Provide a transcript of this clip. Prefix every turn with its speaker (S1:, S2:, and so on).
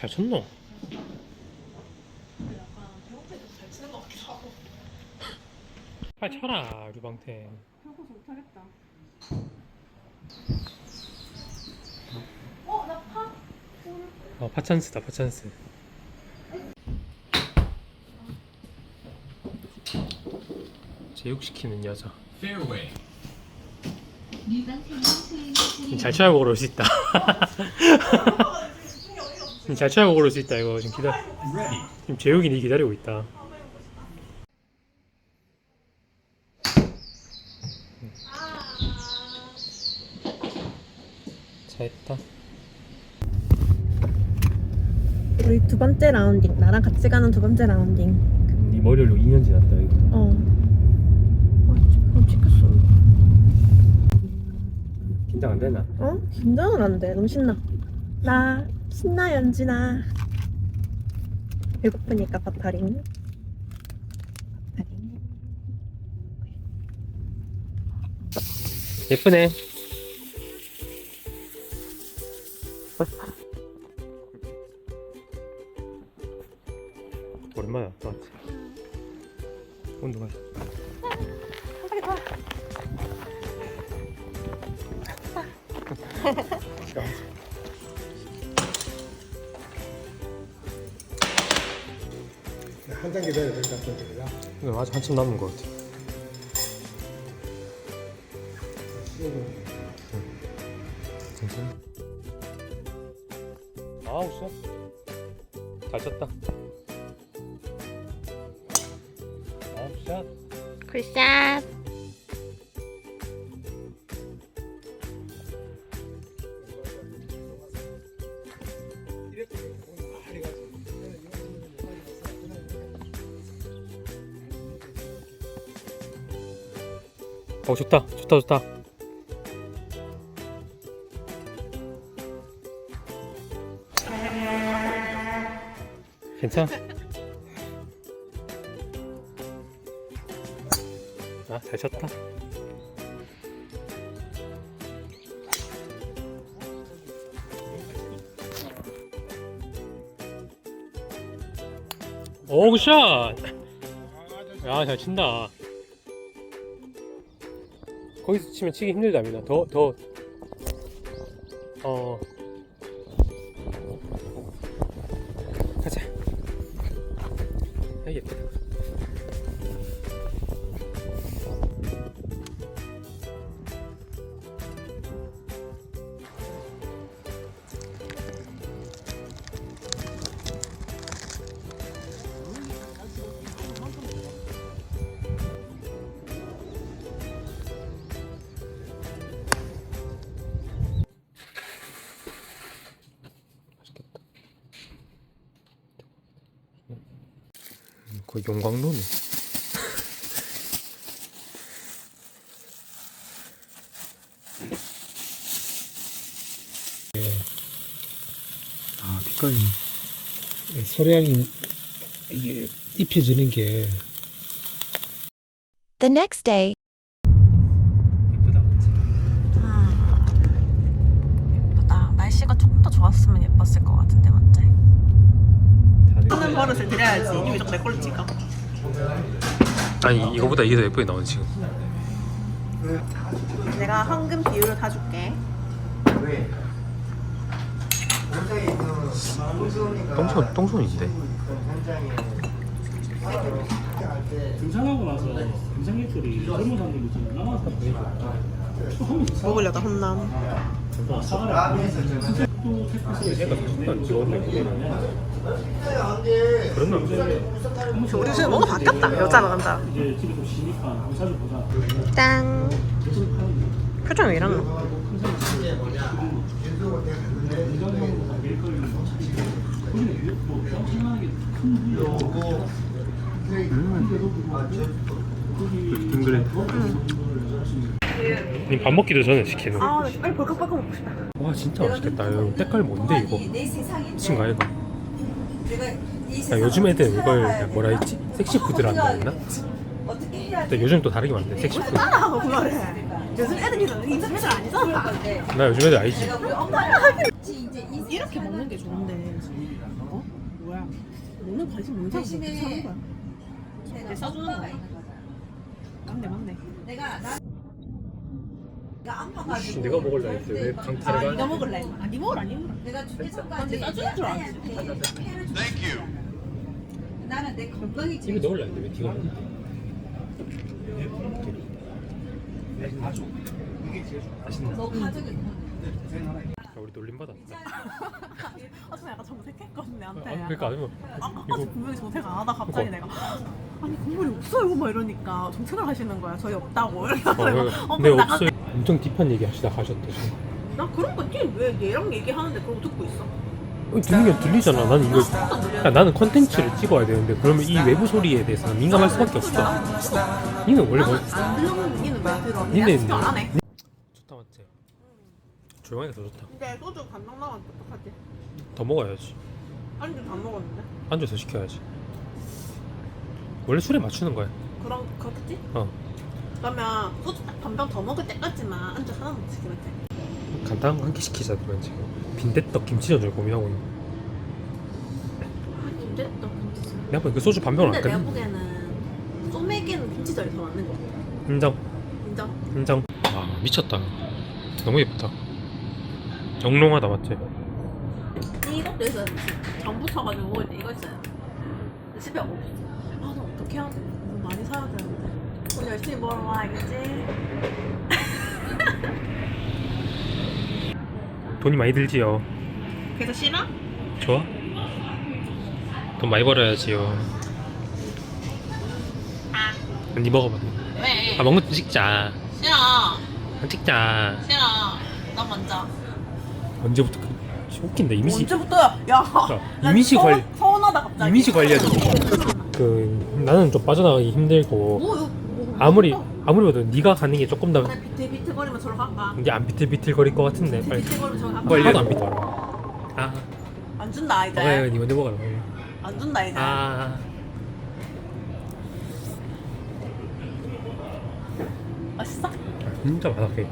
S1: 잘 쳤노? 빨리 쳐라 류방태
S2: 못하겠다. 어, 나 파?
S1: 어 파찬스다 파찬스 제육시키는 여자. 잘 쳐야 먹으러 올 수 있다 잘 쳐야 올수 있다 이거. 지금 기다. 지금 제육이 니 기다리고 있다. 잘했다.
S3: 우리 두 번째 라운딩 나랑 같이 가는 두 번째 라운딩.
S1: 네 머리로 2년 지났다 이거.
S3: 어. 찍혔어.
S1: 긴장 안 되나?
S3: 어? 긴장은 안돼. 너무 신나. 나 신나 연진아. 배고프니까 바타링 바타링
S1: 예쁘네. 오랜만에 왔다 왔지 운동하
S4: 한장 기다려야 된다 소리야.
S1: 이거 아직 한참 남은 것 같아 괜찮아 아우 샷잘 쳤다. 아우 샷.
S3: 굿샷
S1: 어 좋다. 좋다 좋다. 괜찮아? 아잘 쳤다. 오 굿샷! 야 잘 친다 거기서 치면 치기 힘들다 민아 더더. 어 거의 용광로네. 아 빛깔이 소량이 이게 입혀지는 게.
S5: The next day,
S1: 예쁘다 맞지?
S3: 예쁘다. 날씨가 조금 더 좋았으면 예뻤을 것 같은데 맞지?
S2: 하는 버릇을 드려야지. 이미 자꾸 내 걸로 찍어.
S1: 아니 이거보다 이게 더 예쁘게 나오네 지금
S2: 내가 황금 비율을 다 줄게.
S1: 똥손 똥손인데
S6: 등산하고 나서 등산객들이 젊은 사람들 있잖아 남아서
S2: 먹으려다 혼남.
S6: 아 사과를 또 택배에서
S1: 얘가 잠깐 찍었네 그런 남자
S2: 우리 집에 뭔가 바뀌었다. 여자랑 남자.
S6: 이제 집에 좀 쉬니까 의사를 보자
S3: 짠 표정이 왜 이러노?
S1: 둥그레 님 밥 먹기도 전에 시키는
S2: 아, 나 빨리 벌컥벌컥 먹고 싶다.
S1: 와 진짜 맛있겠다 이거 때깔 뭔데 이거 친구 아이가 야, 요즘 애들 이걸 뭐라 했지? 섹시푸드란다 했나? 근데 요즘 또 다르게 만드네 섹시푸드
S2: 따라하고 그 말을 해. 요즘 애들이 요즘 애들 아니잖아.
S1: 나 요즘 애들 알지?
S2: 이렇게 먹는 게 좋은데. 뭐야? 너는 관심 뭔지
S7: 관심이-
S2: 사는 거야.
S7: 내가 엄마가
S2: 거야? 맞네 맞네.
S7: 내가 나 내가 안 봐가지고
S1: 내가 먹을라 했는데 왜
S7: 막-
S1: 강타를
S2: 아
S1: 가?
S2: 네가 먹을래? 아니 먹으라 니 먹으라.
S7: 내가 죽기
S2: 근데
S7: 전까지
S2: 싸주는 줄 알았지.
S7: 줬어. 나는 내 건강이
S1: 입에
S7: 제일
S1: 넣을라 했는데 왜 뒤가 먹어? 맛있나?
S7: 너 가족이
S1: 야, 우리 놀림 받았다.
S2: 아, 좀 약간 정색했거든
S1: 아,
S2: 내한테.
S1: 그러니까 아니면
S2: 아까까지
S1: 이거-
S2: 분명히 정색 안 하다 갑자기
S1: 그거.
S2: 내가 아니 국물이 없어요 막 이러니까 정색을 하시는 거야 저희 없다고 이러니까
S1: 어,
S2: 내가
S1: 네,
S2: 어,
S1: 네
S2: 나가-
S1: 없어요. 엄청 딥한 얘기 하시다 가셨대.
S2: 나 그런 거왜 얘랑 얘기하는데 그러고 듣고 있어?
S1: 어, 들리긴 들리잖아. 나는 이거 야, 나는 컨텐츠를 찍어야 되는데 그러면 이 외부 소리에 대해서 민감할 수밖에 없어. 니는 원래 뭐
S2: 나는 안 들려면 니는 왜 들어?
S1: 니네
S2: 니네 진짜 안 하네
S1: 좋다 맞지? 조용하게 더 좋다.
S2: 근데 소주 반병 남았는데 어떡하지?
S1: 더 먹어야지.
S2: 안주 다 먹었는데?
S1: 안주 더 시켜야지. 원래 술에 맞추는 거야.
S2: 그럼 그렇겠지?
S1: 어.
S2: 그러면 소주 딱 반병 더 먹을 때까지만 안주 하나만 시키면 돼
S1: 간단한 거한개 시키자 그러면 지금 빈대떡 김치전을 고민하고 있는.
S2: 아 김치도 김치전
S1: 내가 보니까 그 소주 반병을
S2: 근데
S1: 안
S2: 내가
S1: 끓는.
S2: 보기에는 소맥에는 김치전이 더 맞는 거 같아
S1: 인정.
S2: 인정?
S1: 인정. 아 미쳤다. 너무 예쁘다. 영롱하다 맞지?
S2: 이것도 먹을 때 이거 근데 집에 없어 아 나 어떻게 해야 돼? 뭐 많이 사야 되는데 오늘 열심히 먹으러 알겠지?
S1: 돈이 많이 들지요.
S2: 그래서 싫어?
S1: 좋아? 돈 많이 벌어야지요. 니 먹어봐.
S2: 왜?
S1: 아 먹는 거 찍자.
S2: 싫어
S1: 아, 찍자.
S2: 싫어 나 먼저
S1: 언제부터 그 웃긴다 이미지
S2: 언제부터야? 야 나
S1: 이미지
S2: 서운-
S1: 관리-
S2: 서운하다 갑자기
S1: 이미지 관리하자. 그 나는 좀 빠져나가기 힘들고
S2: 뭐,
S1: 아무리
S2: 뭐,
S1: 아무리 봐도 네가 가는 게 조금 더
S2: 그냥 비틀 비틀 거리면 저로 갈까?
S1: 이제 안 비틀비틀 거릴 것 같은데 빨리
S2: 비틀비틀 거리면 저로 갈까?
S1: 빨리 하나도 안 비틀어. 아,
S2: 안 준다 이제
S1: 먹어요. 니 먼저 먹어라.
S2: 안 준다 이제
S1: 아,
S2: 맛있어?
S1: 진짜 바삭해.